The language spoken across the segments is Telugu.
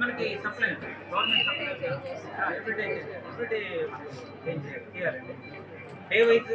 మనకి supply government supply everyday everyday చేయాలండి డే వైజ్.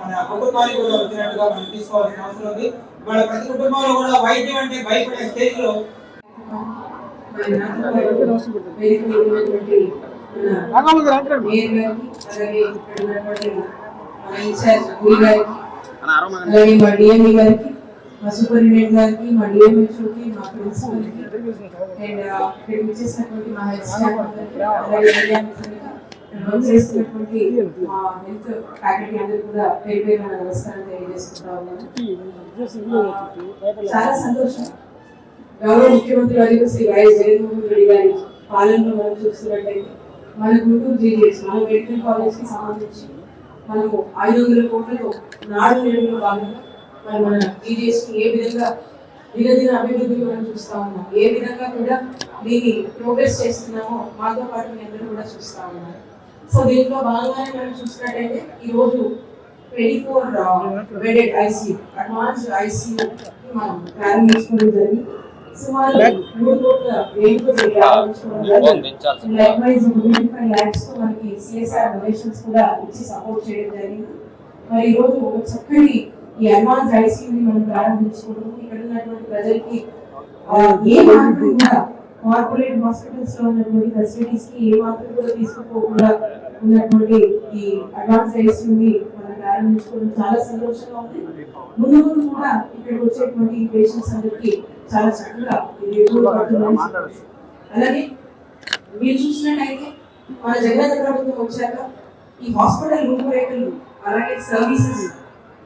మన కుటుంబానికి కూడా వచ్చినట్టుగా మనం తీసుకోవాల్సిన అవసరం ఉంది ఇవాళ ప్రతి కుటుంబంలో కూడా వైద్యం అంటే భయపడే స్టేజ్లో అలాగే ఇక్కడ ఉన్నటువంటి ఇన్ఛార్జ్ గురి గారికి, అలాగే మా డిఎంఈ గారికి మా సూపరింటెండెంట్ గారికి మా డిఎంహెచ్ఓకి మా అండ్ ఇక్కడ వచ్చేసినటువంటి మా హెల్త్ స్టాఫ్ అలాగే వర్క్ చేస్తున్నటువంటి మా హెల్త్ ఫ్యాకల్టీ కూడా పేరు పేరు నమస్కారం తెలియజేసుకుంటా ఉన్నాను. చాలా సంతోషం. గౌరవ ముఖ్యమంత్రి వర్యులు శ్రీ వైఎస్ జగన్మోహన్ రెడ్డి గారి పాలనలో మనం చూస్తున్నట్టయితే మన గుంటూరు జీజీఎస్ మన మెడికల్ కాలేజ్కి సంబంధించి మనము ఐదు వందల కోట్లతో నాడు నేడులో భాగంగా మరి మన జీజీఎస్ ఏ విధంగా దినదిన అభివృద్ధి మనం చూస్తా ఉన్నాం? ఏ విధంగా కూడా దీన్ని ప్రోగ్రెస్ చేస్తున్నామో మాతో పాటు మీ అందరూ కూడా చూస్తా ఉన్నారు. సో దీంట్లో భాగంగానే మనం చూసినట్టయితే ఈ రోజు twenty four bedded ICU advance ICU మనం ప్రారంభించుకోవడం జరిగింది. ఫైవ్ ల్యాక్స్తో మనకి సిఎస్ఆర్ డొనేషన్స్ కూడా ఇచ్చి సపోర్ట్ చేయడం జరిగింది. మరి ఈ రోజు ఒక చక్కటి ఈ అడ్వాన్స్ ఐసీయూని మనం ప్రారంభించుకోవడం ఇక్కడ ఉన్నటువంటి ప్రజలకి ఏ మాత్రం కూడా కార్పొరేట్ హాస్పిటల్స్లో ఉన్నటువంటి ఫెసిలిటీస్కి ఏ మాత్రం కూడా తీసుకోకుండా ఉన్నటువంటి ఈ అడ్వాన్స్ ఐసీయూని ప్రారంభించుకోవడం చాలా సంతోషంగా ఉంది. ముందు ముందు కూడా ఇక్కడికి వచ్చేటువంటి పేషెంట్స్ అందరికి చాలా చక్కగా అలాగే మీరు చూసినట్టయితే మన జగన్ ప్రభుత్వం వచ్చాక ఈ హాస్పిటల్ రూపురేఖలు అలాగే సర్వీసెస్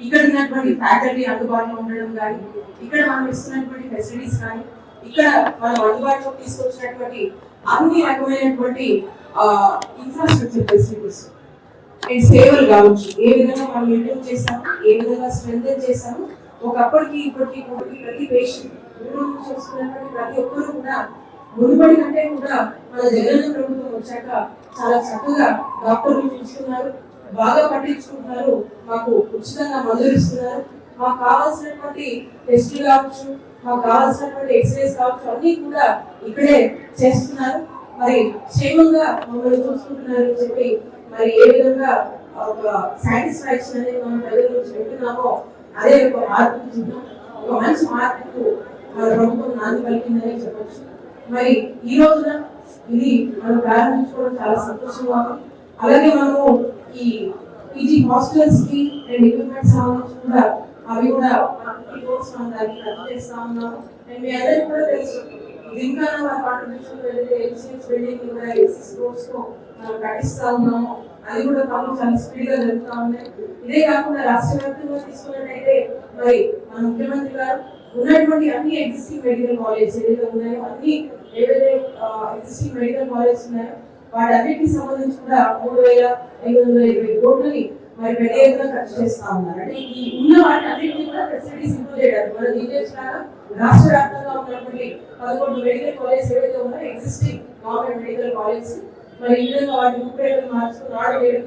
ఇక్కడ ఉన్నటువంటి ఫ్యాకల్టీ అందుబాటులో ఉండడం కానీ ఇక్కడ మనం ఇస్తున్నటువంటి ఫెసిలిటీస్ కానీ ఇక్కడ మనం అందుబాటులో తీసుకొచ్చినటువంటి అన్ని రకమైనటువంటి ఇన్ఫ్రాస్ట్రక్చర్ ఫెసిలిటీస్ సేవలు కావచ్చు. ఏ విధంగా మనం ఇంప్రూవ్ చేస్తాము ఏ విధంగా స్ట్రెంగ్ చేస్తాము ఒకప్పటికి ఇప్పటికి ప్రతి పేషెంట్ చేసుకున్న ప్రతి ఒక్కరు కూడా మునుపటి కంటే కూడా మన జగన్ ప్రభుత్వం వచ్చాక చాలా చక్కగా డాక్టర్లు చూస్తున్నారు బాగా పట్టించుకుంటున్నారు మాకు ఉచితంగా మందులు ఇస్తున్నారు. మాకు కావాల్సినటువంటి టెస్టులు కావచ్చు మాకు కావాల్సినటువంటి ఎక్స్రేస్ కావచ్చు అన్నీ కూడా ఇక్కడే చేస్తున్నారు. మరి క్షేమంగా మమ్మల్ని చూసుకుంటున్నారు చెప్పి మరి ఏ విధంగా ఒక సాటిస్ఫాక్షన్ అనేది మనం ప్రజల నుంచి వింటున్నామో అదే ఒక మార్పు చూద్దాం. ఒక మంచి మార్పుకు మన ప్రభుత్వం నాంది పలికిందని చెప్పచ్చు. మరి ఈ రోజున ఇది మనం ప్రారంభించుకోవడం చాలా సంతోషంగా అలాగే మనము ఈ పీజీ హాస్టల్స్కి అండ్ ఎక్విప్మెంట్ సంబంధించి కూడా అవి కూడా మనం దానికి రద్దు చేస్తా ఉన్నాము. అండ్ మీ అందరికీ కూడా తెలుసు. ఇది మన కాంట్రిబ్యూషన్ ఏదైతే ఎల్సీఎస్ బిల్డింగ్ కూడా ఎల్సీఎస్ రోడ్స్తో మనం కట్టిస్తా ఉన్నాము. అది కూడా పనులు చాలా స్పీడ్గా జరుగుతా ఉన్నాయి ఇదే కాకుండా రాష్ట్ర వ్యాప్తంగా తీసుకున్నట్టయితే మరి మన ముఖ్యమంత్రి గారు ఉన్నటువంటి అన్ని ఎగ్జిస్టింగ్ మెడికల్ కాలేజ్ ఏదైతే ఉన్నాయో అన్ని ఏవైతే ఎగ్జిస్టింగ్ మెడికల్ కాలేజ్ ఉన్నాయో వాటన్నిటికి సంబంధించి కూడా మూడు వేల ఐదు వందల ఇరవై కోట్లని మరి పెద్ద ఎత్తున ఖర్చు చేస్తా ఉన్నారు. అంటే ఈ ఉన్న వాటి అన్నింటినీ కూడా ఫెసిలిటీస్ ఇంప్రూవ్ చేయడానికి మన డీటెయిల్స్ లాగా రాష్ట్ర వ్యాప్తంగా ఉన్నటువంటి పదకొండు మెడికల్ కాలేజ్ ఏవైతే ఉన్నాయో ఎగ్జిస్టింగ్ గవర్నమెంట్ మెడికల్ కాలేజ్ మరి ఈ విధంగా వాటి రూపురేఖలు మార్చుకుని నాడు వేయడం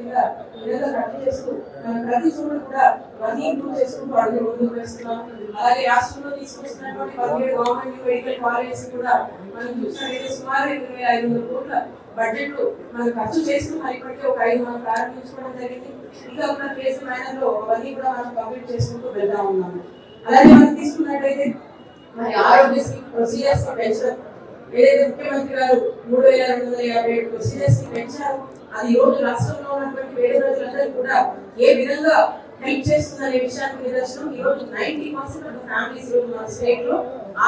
విధంగా రద్దు చేస్తూ మన ప్రతి చోట కూడా అన్ని ఇంప్రూవ్ చేసుకుంటూ అడుగు ముందుకు వేస్తున్నాం అలాగే రాష్ట్రంలో తీసుకొస్తున్నటువంటి పదిహేడు గవర్నమెంట్ మెడికల్ కాలేజెస్ కూడా మనం చూసినట్లయితే సుమారు ఇరవై వేల ఐదు వందల కోట్ల బడ్జెట్ మనం ఖర్చు చేస్తూ మరి ఇప్పటికే ఒక ఐదు మనం ప్రారంభించుకోవడం జరిగింది. ఇంకా ఉన్న ఫేజ్ మేనర్లో అవన్నీ కూడా మనం కంప్లీట్ చేసుకుంటూ వెళ్తా ఉన్నాము. అలాగే మనం తీసుకున్నట్టయితే మరి ఆరోగ్యశ్రీ ప్రొసీజర్స్ పెంచడం ఏదైతే ముఖ్యమంత్రి గారు మూడు వేల రెండు వందల యాభై ఏడు ప్రొసీజర్స్ పెంచారు. అది ఈ రోజు రాష్ట్రంలో ఉన్నటువంటి పేద ప్రజలందరూ కూడా ఏ విధంగా హెల్ప్ చేస్తుందనే విషయానికి నిదర్శనం. ఈ రోజు నైన్టీ పర్సెంట్ ఆఫ్ ఫ్యామిలీస్ రోజు మన స్టేట్లో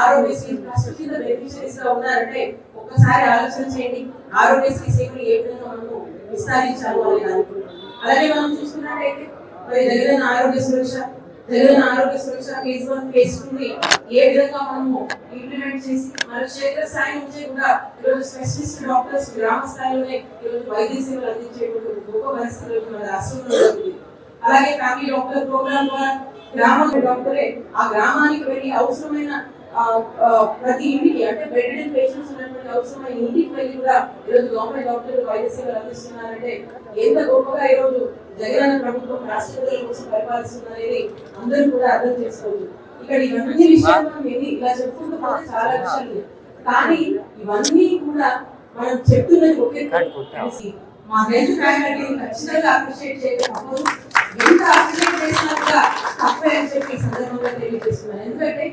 ఆరోగ్యశ్రీ ట్రస్ట్ కింద బెనిఫిషరీస్గా ఉన్నారంటే ఒక్కసారి ఆలోచన చేయండి. ఆరోగ్యశ్రీ సేవలు ఏ విధంగా మనము విస్తరించాలి అని అనుకుంటున్నాం. అలాగే మనం చూసుకున్నట్టయితే మరి దగ్గర Aarogya Suraksha Jagan Aarogya Suraksha phase one phase two ని ఏ విధంగా మనము ఇంప్లిమెంట్ చేసి మన క్షేత్ర స్థాయి నుంచి కూడా ఈరోజు స్పెషలిస్ట్ డాక్టర్స్ గ్రామ స్థాయిలోనే ఈరోజు వైద్య సేవలు అందించేటువంటి గొప్ప పరిస్థితులు మన రాష్ట్రంలో ఉంది. అలాగే ఫ్యామిలీ డాక్టర్ ప్రోగ్రామ్ ద్వారా గ్రామ డాక్టరే ఆ గ్రామానికి వెళ్ళి అవసరమైన ప్రతి ఇంటికి అంటే బెడ్ పేషెంట్స్ ఉన్నటువంటి అవసరమైన ఇంటికి వెళ్ళి కూడా ఈరోజు గవర్నమెంట్ డాక్టర్లు వైద్య సేవలు అందిస్తున్నారంటే ఎంత గొప్పగా ఈరోజు జగనన్న ప్రభుత్వం రాష్ట్ర ప్రజల కోసం పరిపాలిస్తుంది అనేది అందరూ కూడా అర్థం చేసుకోవచ్చు. ఇక్కడ ఇవన్నీ విషయాలు మనం ఇలా చెప్పుకుంటూ చాలా విషయాలు. కానీ ఇవన్నీ కూడా మనం చెప్తున్నది ఒకే మా హెల్త్ ఫ్యాకల్టీని ఖచ్చితంగా అప్రిషియేట్ చేయడం ఎంత అప్రిషియేట్ చేసినా కూడా తప్పే అని చెప్పి సందర్భంగా తెలియజేస్తున్నాను. ఎందుకంటే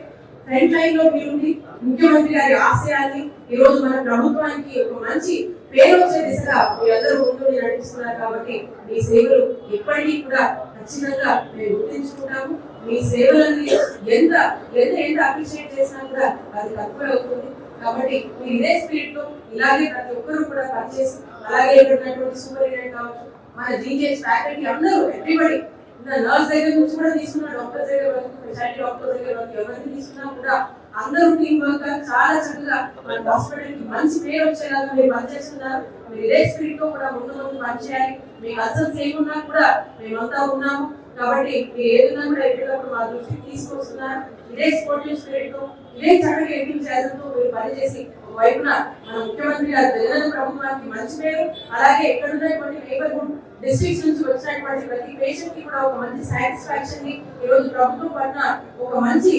ఫ్రంట్ లైన్లో మీరుండి ముఖ్యమంత్రి గారి ఆశయాన్ని ఈ రోజు మన ప్రభుత్వానికి ఒక మంచి పేరు వచ్చే దిశగా మీరందరూ ముందు నడిపిస్తున్నారు కాబట్టి మీ సేవలు ఎప్పటికీ కూడా ఖచ్చితంగా మేము గుర్తించుకుంటాము. మీ సేవలని ఎంత ఎంత ఎంత అప్రిషియేట్ చేసినా కూడా అది తక్కువ అవుతుంది. కాబట్టి మీరు ఇదే స్పిరిట్లో ఇలాగే ప్రతి ఒక్కరూ కూడా పనిచేసి అలాగే ఇక్కడ ఉన్నటువంటి సూపరింటెండెంట్ కావచ్చు మన జీజీహెచ్ ఫ్యాకల్టీ అందరూ ఎవ్రీబడి నర్స్ దగ్గర నుంచి కూడా తీసుకున్నా డాక్టర్ దగ్గర వరకు స్పెషాలిటీ డాక్టర్ దగ్గర వరకు ఎవరిని తీసుకున్నా కూడా అందరూ టీం వర్క్ చాలా చక్కగా మన హాస్పిటల్కి మంచి పేరు వచ్చేలాగా మీరు పనిచేస్తున్నారు. మీరు ఇదే స్పీడ్తో కూడా ముందు ముందు పనిచేయాలి. మీకు కన్సల్ట్స్ చేయకుండా కూడా మేమంతా ఉన్నాము. కాబట్టి మీరు ఏదైనా కూడా ఎప్పటికప్పుడు మా దృష్టికి తీసుకొస్తున్నారు ఇదే స్పోర్టివ్ స్పిరిట్ ఇదే చక్కగా ఎంపిక చేయాలంటూ మీరు పనిచేసి వైపున మన ముఖ్యమంత్రి గారు తెలంగాణ ప్రభుత్వానికి మంచి పేరు అలాగే ఎక్కడ ఉన్నటువంటి నైబర్హుడ్ డిస్ట్రిక్ట్స్ నుంచి వచ్చినటువంటి ప్రతి పేషెంట్కి కూడా ఒక మంచి సాటిస్ఫాక్షన్ని ఈరోజు ప్రభుత్వం పట్ల ఒక మంచి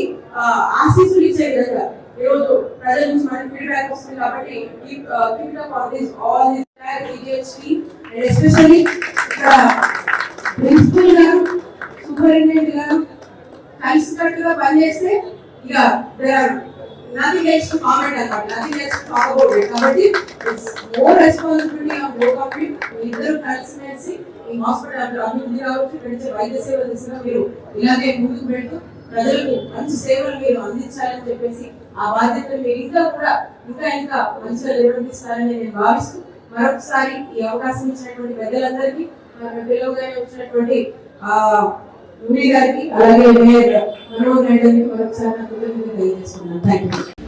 ఆశీస్సులు ఇచ్చే విధంగా ఈరోజు ప్రజల నుంచి మనకి ఫీడ్బ్యాక్ వస్తుంది కాబట్టి keep keep up on this all this especially ఇక్కడ ప్రిన్సిపల్ గారు సూపరింటెండెంట్ గారు కలిసికట్టుగా పనిచేస్తే ఇక nothing are to comment to nothing about, to talk about it కాబట్టి it's more responsibility of both of you. మీ ఇద్దరు కలిసిమెలిసి ఈ హాస్పిటల్ అభివృద్ధి కావచ్చు పెడితే వైద్య సేవలు తీసుకున్న మీరు ఇలాగే ముందుకు పెడుతూ ప్రజలకు మంచి సేవలు మీరు అందించాలని చెప్పేసి ఆ బాధ్యతలు మీరు ఇంకా కూడా ఇంకా ఇంకా మంచిగా నిర్వర్తిస్తారని నేను భావిస్తూ మరొకసారి ఈ అవకాశం ఇచ్చినటువంటి పెద్దలందరికీ పిల్లలుగానే వచ్చినటువంటి ఆ ముని గారికి అలాగే మేయర్ మనోహర్ రెడ్డి గారికి మరొకసారి కృతజ్ఞతలు తెలియజేస్తున్నాను. Thank you